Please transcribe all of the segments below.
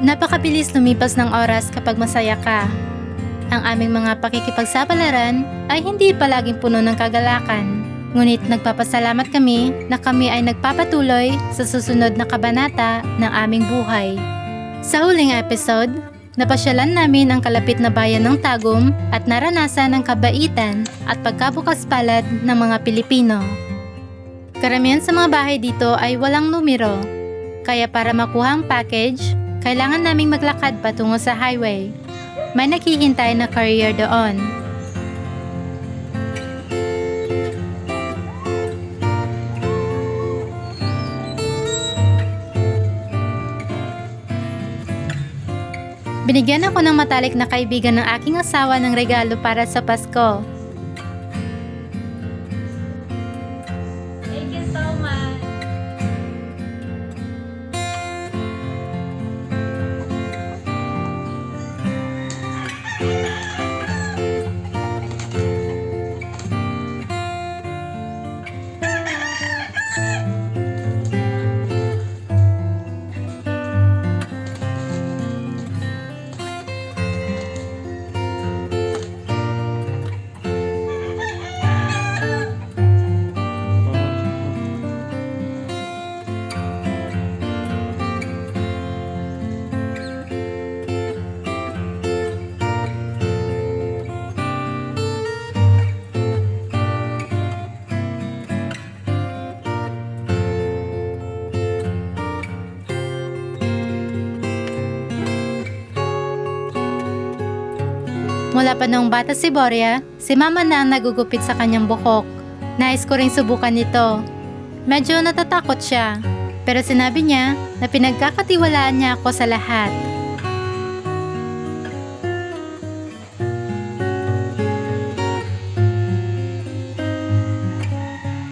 Napakabilis lumipas ng oras kapag masaya ka. Ang aming mga pakikipagsapalaran ay hindi palaging puno ng kagalakan. Ngunit nagpapasalamat kami na kami ay nagpapatuloy sa susunod na kabanata ng aming buhay. Sa huling episode, napasyalan namin ang kalapit na bayan ng Tagum at naranasan ang kabaitan at pagkabukas palad ng mga Pilipino. Karamihan sa mga bahay dito ay walang numero, kaya para makuha ang package, kailangan naming maglakad patungo sa highway. May naghihintay na courier doon. Binigyan ako ng matalik na kaibigan ng aking asawa ng regalo para sa Pasko. Mula pa noong bata si Boria, si mama na ang nagugupit sa kanyang buhok. Nais ko ring subukan nito. Medyo natatakot siya, pero sinabi niya na pinagkakatiwalaan niya ako sa lahat.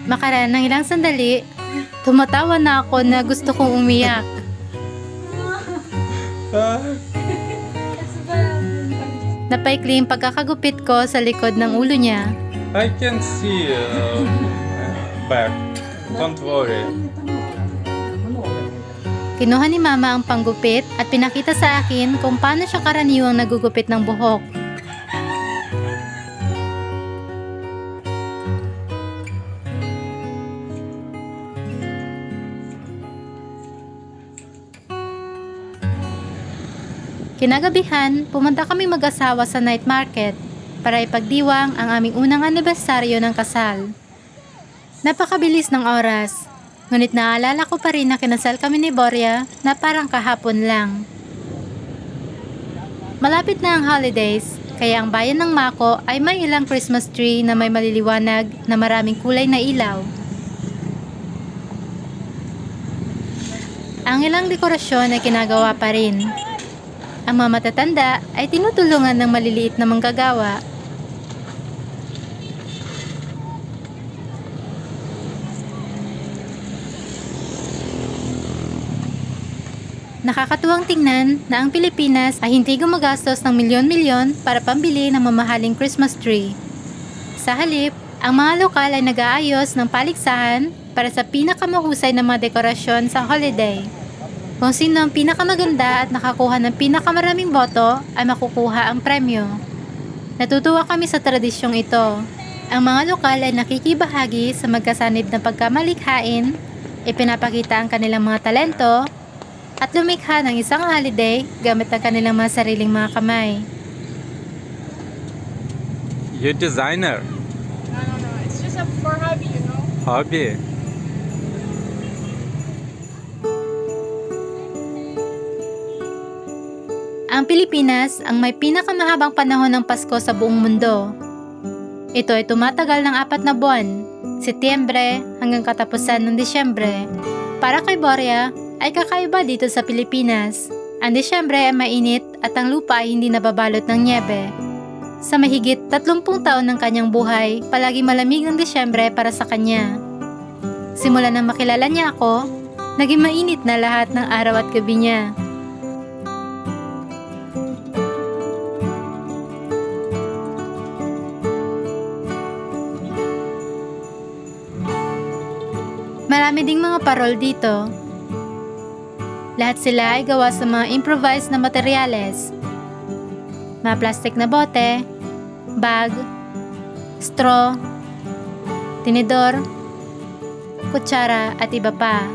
Makaraan ng ilang sandali, tumatawa na ako na gusto kong umiyak. Napaikli yung pagkakagupit ko sa likod ng ulo niya. I can see uh, back. Don't worry. Kinuha ni mama ang panggupit at pinakita sa akin kung paano siya karaniwang nagugupit ng buhok. Kinagabihan, pumunta kami mag-asawa sa night market para ipagdiwang ang aming unang anibersaryo ng kasal. Napakabilis ng oras, ngunit naalala ko pa rin na kinasal kami ni Boria na parang kahapon lang. Malapit na ang holidays, kaya ang bayan ng Mako ay may ilang Christmas tree na may maliliwanag na maraming kulay na ilaw. Ang ilang dekorasyon ay kinagawa pa rin. Ang mga matatanda ay tinutulungan ng maliliit na manggagawa Nakakatuwang tingnan na ang Pilipinas ay hindi gumagastos ng milyon-milyon para pambili ng mamahaling Christmas tree. Sa halip, ang mga lokal ay nag-aayos ng paligsahan para sa pinakamahusay na mga dekorasyon sa holiday. Kung sino ang pinakamaganda at nakakuha ng pinakamaraming boto ay makukuha ang premyo. Natutuwa kami sa tradisyong ito. Ang mga lokal ay nakikibahagi sa magkasanib na pagkamalikhain, ipinapakita ang kanilang mga talento, at lumikha ng isang holiday gamit ang kanilang mga sariling mga kamay. You designer. No, no, no. It's just a, for hobby, you know? Hobby. Ang Pilipinas ang may pinakamahabang panahon ng Pasko sa buong mundo. Ito ay tumatagal ng apat na buwan, Setyembre hanggang katapusan ng Disyembre. Para kay Boria, ay kakaiba dito sa Pilipinas. Ang Disyembre ay mainit at ang lupa ay hindi nababalot ng niebe. Sa mahigit 30 taon ng kanyang buhay, palagi malamig ang Disyembre para sa kanya. Simula nang makilala niya ako, naging mainit na lahat ng araw at gabi niya. Marami ding mga parol dito. Lahat sila ay gawa sa mga improvised na materyales. Mga plastic na bote, bag, straw, tinidor, kutsara at iba pa.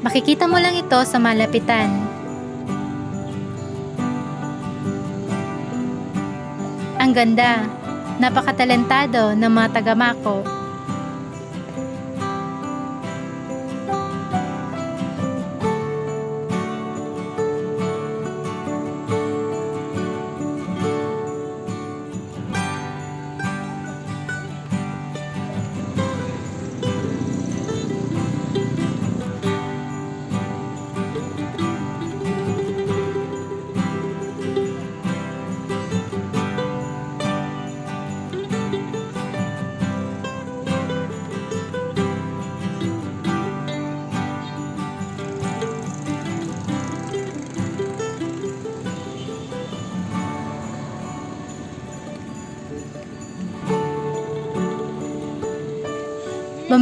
Makikita mo lang ito sa malapitan. Ang ganda, napakatalentado ng mga tagamako.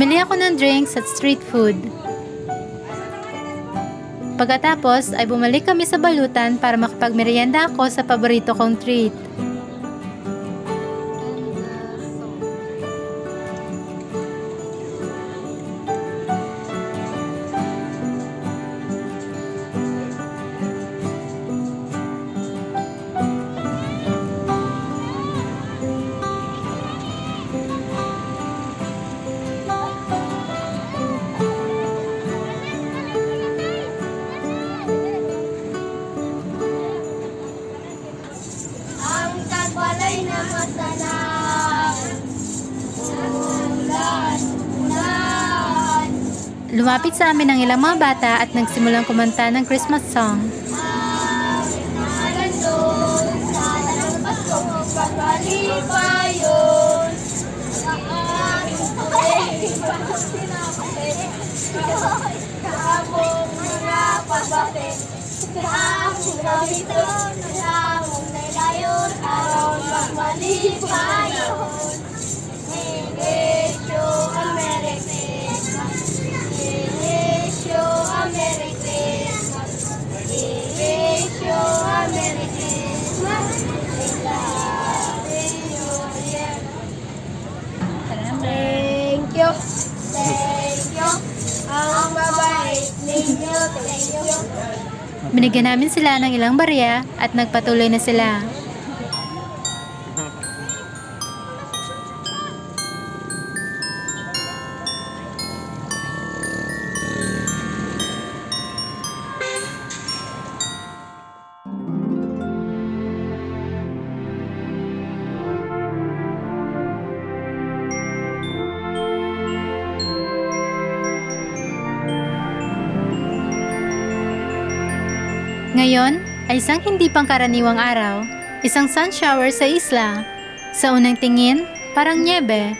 Bumili ako ng drinks at street food. Pagkatapos ay bumalik kami sa balutan para makapagmerienda ako sa paborito kong treat. Lumapit sa amin ang ilang mga bata at nagsimulang kumanta ng Christmas song. Nalandon Binigyan namin sila ng ilang barya at nagpatuloy na sila. Ay isang hindi pangkaraniwang araw, isang sun shower sa isla. Sa unang tingin, parang niebe.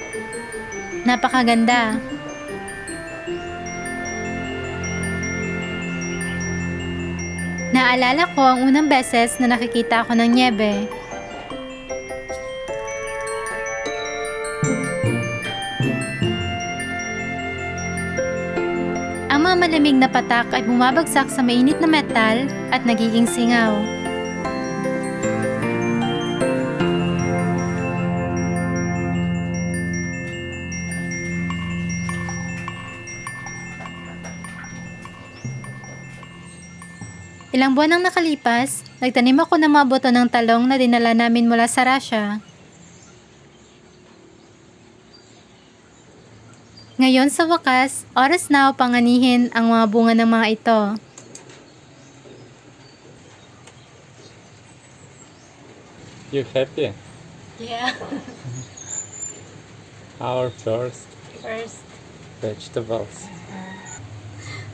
Napakaganda. Naalala ko ang unang beses na nakikita ako ng niebe. Malamig na patak ay bumabagsak sa mainit na metal at nagiging singaw. Ilang buwan nang nakalipas, nagtanim ako ng mga buto ng talong na dinala namin mula sa Russia. Ngayon sa wakas, oras na upang anihin ang mga bunga ng mga ito. You happy? Yeah. Our first First, vegetables.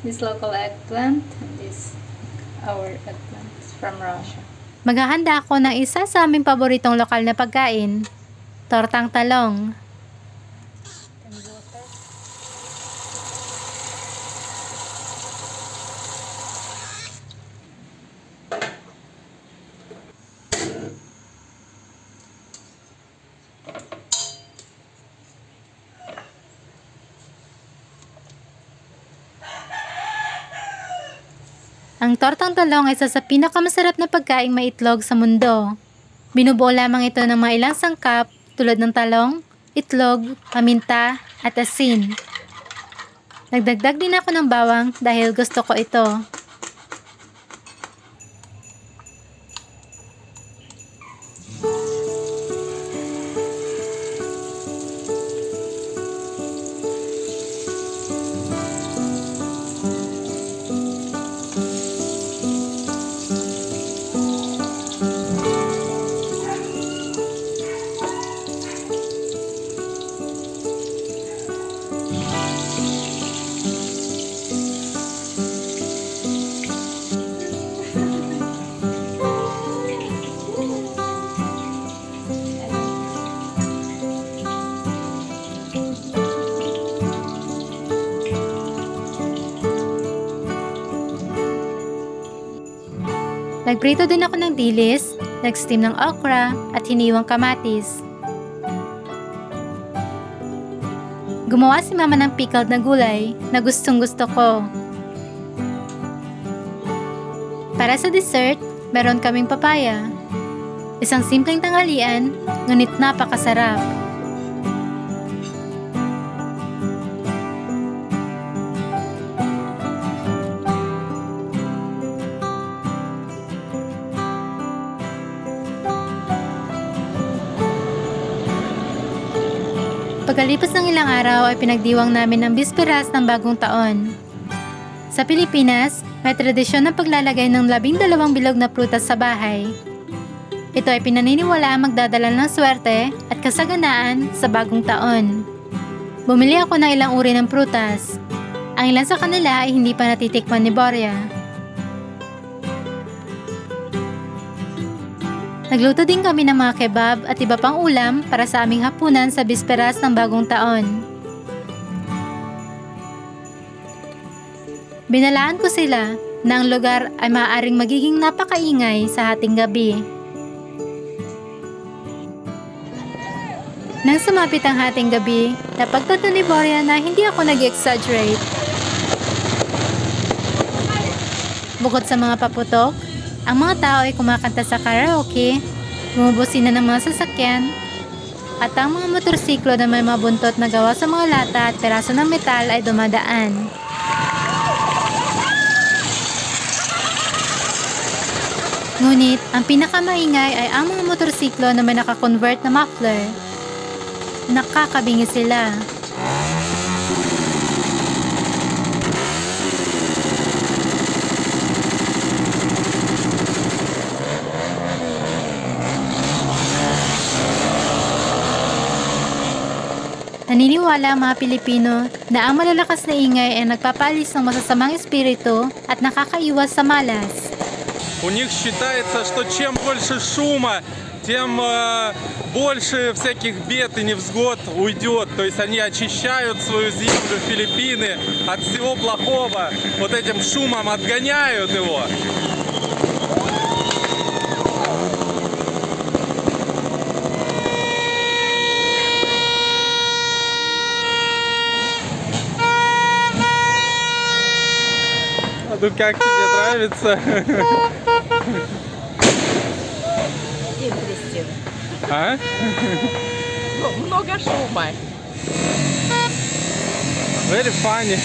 this local eggplant and this our eggplant from Russia. Maghahanda ako ng isa sa aming paboritong lokal na pagkain, tortang talong. Ang tortang talong ay isa sa pinakamasarap na pagkaing maitlog sa mundo. Binubuo lamang ito ng mga ilang sangkap tulad ng talong, itlog, paminta, at asin. Nagdagdag din ako ng bawang dahil gusto ko ito. Nagprito din ako ng dilis, nag-steam ng okra, at hiniwang kamatis. Gumawa si mama ng pickled na gulay na gustong gusto ko. Para sa dessert, meron kaming papaya. Isang simpleng tanghalian, ngunit napakasarap. Pagkalipas ng ilang araw ay pinagdiwang namin ang bisperas ng bagong taon. Sa Pilipinas, may tradisyon ng paglalagay ng labing dalawang bilog na prutas sa bahay. Ito ay pinaniniwala ang magdadala ng swerte at kasaganaan sa bagong taon. Bumili ako ng ilang uri ng prutas. Ang ilan sa kanila ay hindi pa natitikman ni Boria. Nagluto din kami ng mga kebab at iba pang ulam para sa aming hapunan sa bisperas ng bagong taon. Binalaan ko sila na ang lugar ay maaaring magiging napakaingay sa hating gabi. Nang sumapit ang hating gabi, napagtanto ni Boria na hindi ako nag-exaggerate. Bukod sa mga paputok, ang mga tao ay kumakanta sa karaoke, bumubusina ng mga sasakyan, at ang mga motorsiklo na may mga buntot na gawa sa mga lata at peraso ng metal ay dumadaan. Ngunit, ang pinakamaingay ay ang mga motorsiklo na may nakakonvert na muffler. Nakakabingi sila. Naniniwala ang mga Pilipino na ang malalakas na ingay ay nagpapalis ng masasamang espiritu at nakakaiwas sa malas. У них считается, что чем больше шума, тем э, больше всяких бед и невзгод уйдет. То есть они очищают свою землю, Филиппины, от всего плохого. Вот этим шумом отгоняют его. ну как тебе нравится? Интересен. А? Ну, Много шума. Very funny.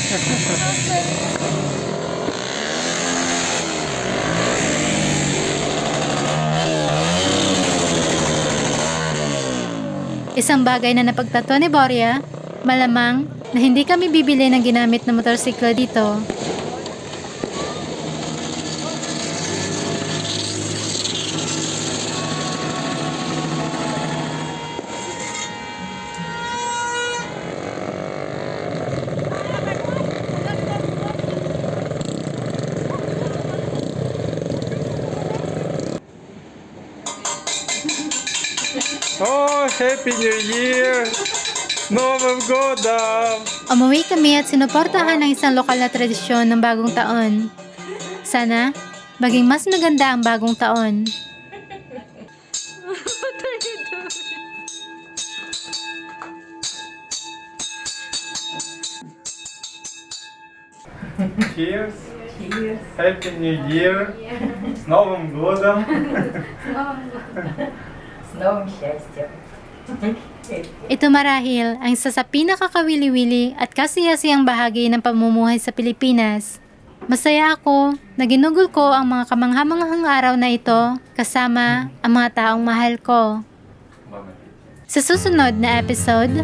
Isang bagay na napagtatwa ni Boria, malamang na hindi kami bibili ng ginamit na motorsiklo dito. О, Happy New Year! С Новым годом! Umuwi kami at sinuportahan ang isang lokal na tradisyon ng bagong taon. Sana, maging mas maganda ang bagong taon. Cheers! Happy New Year! С Новым годом! С новым счастьем. Ito marahil ang isa sa pinakakawili-wili at kasiyasiyang bahagi ng pamumuhay sa Pilipinas. Masaya ako na ginugol ko ang mga kamanghamanghang araw na ito kasama ang mga taong mahal ko. Sa susunod na episode,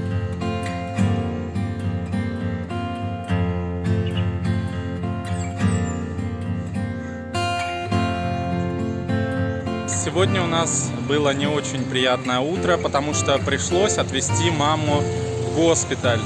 Сегодня у нас было не очень приятное утро, потому что пришлось отвезти маму в госпиталь.